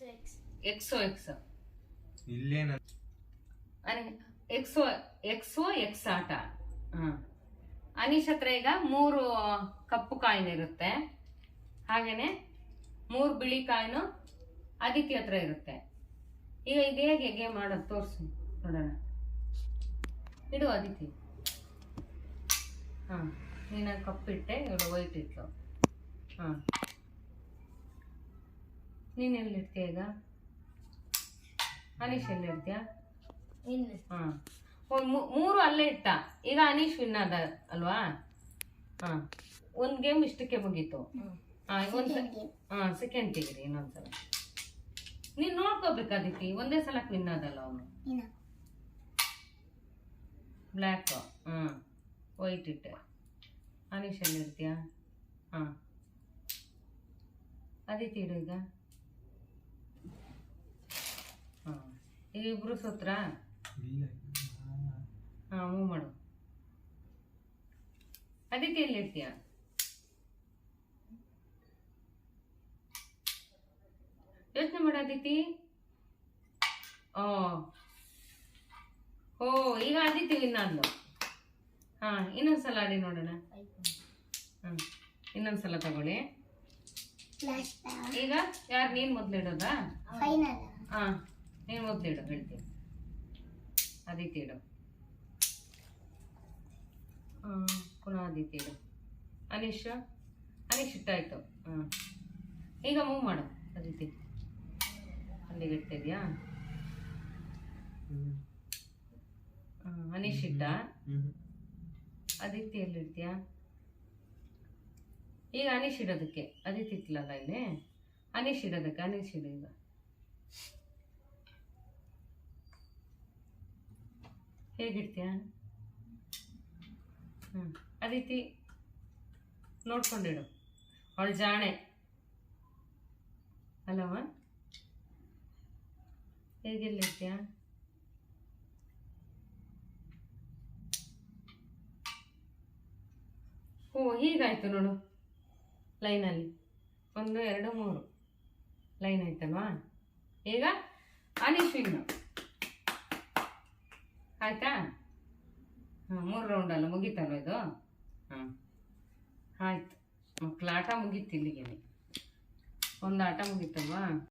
Exo X ಇಲ್ಲೇನ X O X O X ಆಟ. ಹಾಂ. ಅನೀಶ್ ಹತ್ರ ಈಗ ಮೂರು ಕಪ್ಪು ಕಾಯಿನ್ ಇರುತ್ತೆ. ಹಾಗೇನೆ ಮೂರು ಬಿಳಿ ಕಾಯಿನು ಅದಿತಿ ಹತ್ರ ಇರುತ್ತೆ. ಈಗ ಇದು ಹೇಗೆ ಗೇಮ್ ಮಾಡೋದು? ತೋರಿಸು. ನೋಡೋಣ. ಇಡು ಅದಿತಿ ಹಾಂ. ನೀನು ಕಪ್ಪಿಟ್ಟೆ ಇವಳು ವೈಟ್ ಇತ್ತು ಹಾಂ. ನೀನು ಎಲ್ಲಿಡ್ತೀಯ ಈಗ? ಅನೀಶ್ ಎಲ್ಲಿಡ್ತೀಯ ಹಾಂ. ಮೂರು ಅಲ್ಲೇ ಇಟ್ಟ. ಈಗ ಅನೀಶ್ ವಿನ್ ಆದ ಅಲ್ವಾ? ಹಾಂ. ಒಂದು ಗೇಮ್ ಇಷ್ಟಕ್ಕೆ ಮುಗೀತು. ಹಾಂ ಒಂದ್ ಹಾಂ ಸೆಕೆಂಡ್ ತೆಗಿರಿ ಇನ್ನೊಂದ್ಸಲ. ನೀನ್ ಅದಕ್ಕೆ. ಒಂದೇ ಸಲಕ್ ವಿನ್ ಆದಲ್ಲ ಅವನು. ಬ್ಲ್ಯಾಕ್ ಹಾಂ. ವೈಟ್ ಇಟ್ಟೆ. ಅನೀಶ್ ಎಲ್ಲಿರ್ತೀಯ ಹಾಂ ಹಾ. ಅದಿತಿ ಇಡು ಈಗ ಹಾ ಈಗ ಇಬ್ರು ಸೂತ್ರ? ಹಾಂ ಹಾ ಮೂವ್ ಮಾಡು. ಅದಕ್ಕೆ ಎಲ್ಲಿರ್ತೀಯ ಯೋಚನೆ ಮಾಡು ಅದಿತಿ ಓ. ಓ ಈಗ ಅದಿತಿ ಇನ್ನೊಂದು. ಹಾಂ ಹಾ ಇನ್ನೊಂದ್ಸಲ ಆಡಿ ನೋಡೋಣ. ಹ್ಮ್ ಇನ್ನೊಂದ್ಸಲ ತಗೊಳ್ಳಿ. ಈಗ ಯಾರು ನೀನ್ ಮೊದ್ಲಿಡೋದಾ ಫೈನಲ್ ಹಾ. ನೀನು ಮೊದ್ಲಿಡು ಹೇಳ್ತೀನಿ ಅದಿತಿ ಇಡು ಆ, ಪುನಃ ಅದಿತಿ ಇಡು ಅನೀಶ್ ಅನೀಶ್ ಇಟ್ಟಾಯ್ತು ಹಾಂ. ಈಗ ಮೂವ್ ಮಾಡು ಅದಿತಿ ಅಲ್ಲಿಗೆ ಇಡ್ತಿದ್ಯಾ ಆ, ಅನೀಶ್ ಇಟ್ಟ? ಅದಿತಿ ಎಲ್ಲಿಡ್ತೀಯಾ ಈಗ ಅನೀಶ್ ಇಡೋದಕ್ಕೆ ಅದಿತಿ ಇತ್ತಲಲ್ಲ ಇಲ್ಲಿ? ಅನೀಶ್ ಇಡೋದಕ್ಕೆ ಅನೀಶ್ ಇಡು ಈಗ. ಹೇಗಿಡ್ತೀಯ ಹ್ಞೂ ರೀತಿ ನೋಡ್ಕೊಂಡಿಡು ಅವಳು ಜಾಣೆ. ಅಲ್ಲವ ಹೇಗಿರ್ಲಿರ್ತೀಯ? ಓ ಹೀಗಾಯಿತು ನೋಡು ಲೈನಲ್ಲಿ. ಒಂದು, ಎರಡು, ಮೂರು ಲೈನ್ ಆಯ್ತಲ್ವಾ ಈಗ ಅನಿಶ್ವಿಂಗ್ ಆಯ್ತಾ? ಹಾಂ ಮೂರು ರೌಂಡ್ ಅಲ್ಲ ಮುಗೀತಲ್ವ ಇದು? ಹಾಂ ಆಯ್ತು. ಮಕ್ಕಳ ಆಟ ಮುಗೀತು ಇಲ್ಲಿಗೆ. ಒಂದು ಆಟ ಮುಗೀತಲ್ವಾ?